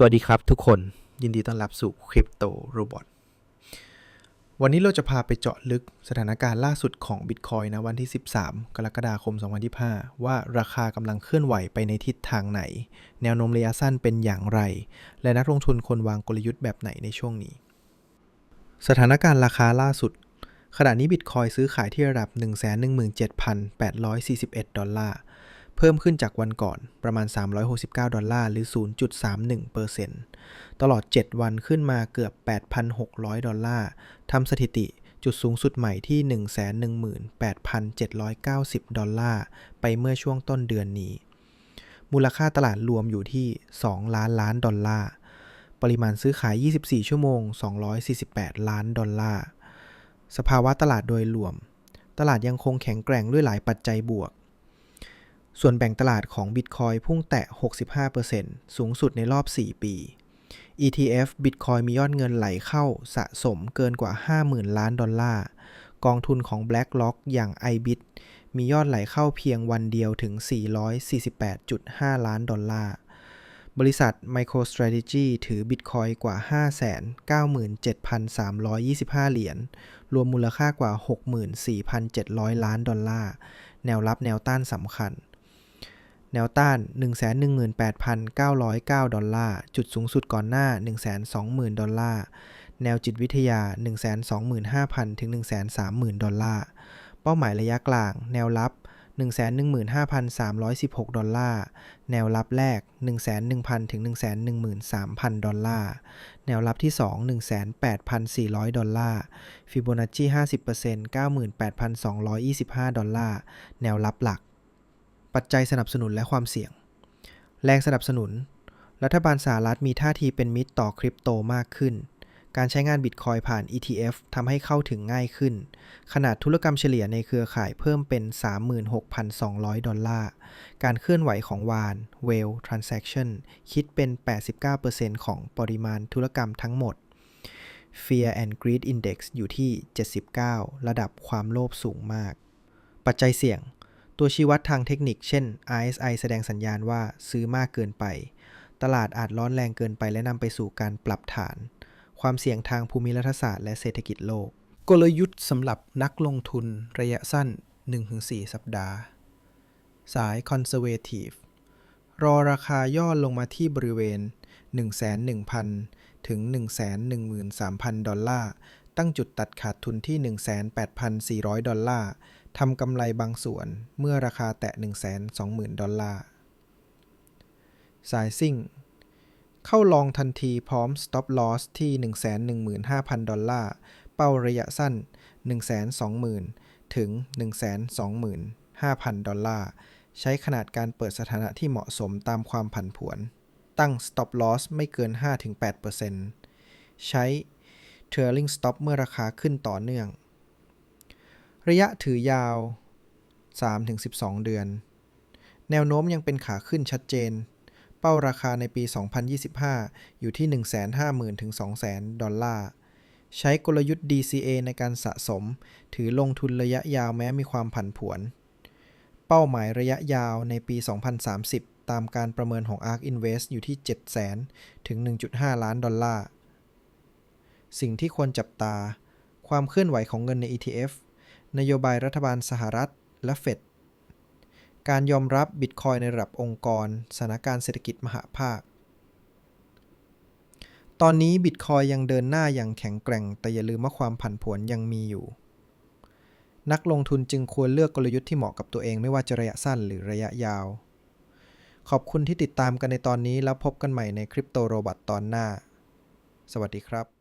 สวัสดีครับทุกคนยินดีต้อนรับสู่คริปโตโรบอทวันนี้เราจะพาไปเจาะลึกสถานการณ์ล่าสุดของ Bitcoin นะวันที่ 13 กรกฎาคม 2025 ว่าราคากำลังเคลื่อนไหวไปในทิศทางไหน แนวโน้มระยะสั้นเป็นอย่างไร และนักลงทุนควรวางกลยุทธ์แบบไหนในช่วงนี้ สถานการณ์ราคาล่าสุด ขณะนี้ Bitcoin ซื้อขายที่ระดับ 117,841 ดอลลาร์ เพิ่มขึ้นจากวันก่อนประมาณ 369 ดอลลาร์หรือ 0.31%ตลอด 7 วันขึ้นมาเกือบ 8,600 ดอลลาร์ทำสถิติจุดสูงสุดใหม่ที่ 118,790 ดอลลาร์ ไปเมื่อช่วงต้นเดือนนี้ มูลค่าตลาดรวมอยู่ที่ 2 ล้านล้านดอลลาร์ ปริมาณซื้อขาย 24 ชั่วโมง 248 ล้านดอลลาร์ สภาวะตลาดโดยรวม ตลาดยังคงแข็งแกร่งด้วยหลายปัจจัยบวก ส่วนแบ่งตลาดของ Bitcoin พุ่งแตะ 65%สูงสุดในรอบ 4 ปี ETF Bitcoin มียอดเงินไหลเข้าสะสมเกินกว่า 50,000 ล้านดอลลาร์ กองทุนของ BlackRock อย่าง IBIT มียอดไหลเข้าเพียงวันเดียวถึง 448.5 ล้านดอลลาร์ บริษัท MicroStrategy ถือ Bitcoin กว่า 597,325 เหรียญ รวมมูลค่ากว่า 64,700 ล้านดอลลาร์ แนวรับแนวต้านสำคัญ แนวต้าน 118,909 ดอลลาร์ จุดสูงสุดก่อนหน้า 120,000 ดอลลาร์ แนวจิตวิทยา 125,000 ถึง 130,000 ดอลลาร์ เป้าหมายระยะกลาง แนวรับ 115,316 ดอลลาร์ แนวรับแรก 101,000 ถึง 113,000 ดอลลาร์ แนวรับที่ 2 18,400 ดอลลาร์ ฟิโบนัชชี 50% 98,225 ดอลลาร์ แนวรับหลัก ปัจจัยสนับสนุนและความเสี่ยง แรงสนับสนุน รัฐบาลสหรัฐมีท่าทีเป็นมิตรต่อคริปโตมากขึ้น การใช้งานบิตคอยผ่าน ETF ทำให้เข้าถึงง่ายขึ้น ขนาดธุรกรรมเฉลี่ยในเครือข่ายเพิ่มเป็น 36,200 ดอลลาร์ การเคลื่อนไหวของวาน Whale Transaction คิดเป็น 89%ของปริมาณธุรกรรมทั้งหมด Fear and Greed Index อยู่ที่ 79 ระดับความโลภสูงมาก ปัจจัยเสี่ยง ตัวชี้วัดทางเทคนิคเช่น RSI แสดงสัญญาณว่าซื้อมากเกินไป ตลาดอาจร้อนแรงเกินไปและนำไปสู่การปรับฐาน ความเสี่ยงทางภูมิรัฐศาสตร์และเศรษฐกิจโลก กลยุทธ์สำหรับนักลงทุนระยะสั้น 1-4 สัปดาห์ สาย Conservative รอราคาย่อลงมาที่บริเวณ 1,100,000ถึง 113,000 ดอลลาร์ ตั้งจุดตัดขาดทุนที่ 18,400 ดอลลาร์ ทำกำไรบางส่วนเมื่อราคาแตะ 120,000 ดอลลาร์ สายซิ่ง เข้าลองทันทีพร้อม stop loss ที่ 115,000 ดอลลาร์ เป้าระยะสั้น 120,000 ถึง 125,000 ดอลลาร์ ใช้ขนาดการเปิดสถานะที่เหมาะสมตามความผันผวน ตั้ง stop loss ไม่เกิน 5-8%ใช้ trailing stop เมื่อราคาขึ้นต่อเนื่อง ระยะถือยาว 3-12 เดือน แนวโน้มยังเป็นขาขึ้นชัดเจน เป้าราคาในปี 2025 อยู่ที่ 150,000ถึง200,000 ดอลลาร์ ใช้กลยุทธ์ DCA ในการสะสม ถือลงทุนระยะยาวแม้มีความผันผวน เป้าหมายระยะยาวในปี 2030 ตามการประเมินของ ARK Invest อยู่ที่ 700,000ถึง 1.5 ล้านดอลลาร์ สิ่งที่ควรจับตา ความเคลื่อนไหวของเงินใน ETF นโยบายรัฐบาลสหรัฐ และเฟด การยอมรับบิตคอยในระดับองค์กร สถานการณ์เศรษฐกิจมหาภาค ตอนนี้บิตคอยยังเดินหน้าอย่างแข็งแกร่ง แต่อย่าลืมว่าความผันผวนยังมีอยู่ นักลงทุนจึงควรเลือกกลยุทธ์ที่เหมาะกับตัวเองไม่ว่าจะระยะสั้นหรือระยะยาว ขอบคุณที่ติดตามกันในตอนนี้แล้วพบกันใหม่ในคริปโตโรบัตตอนหน้า สวัสดีครับ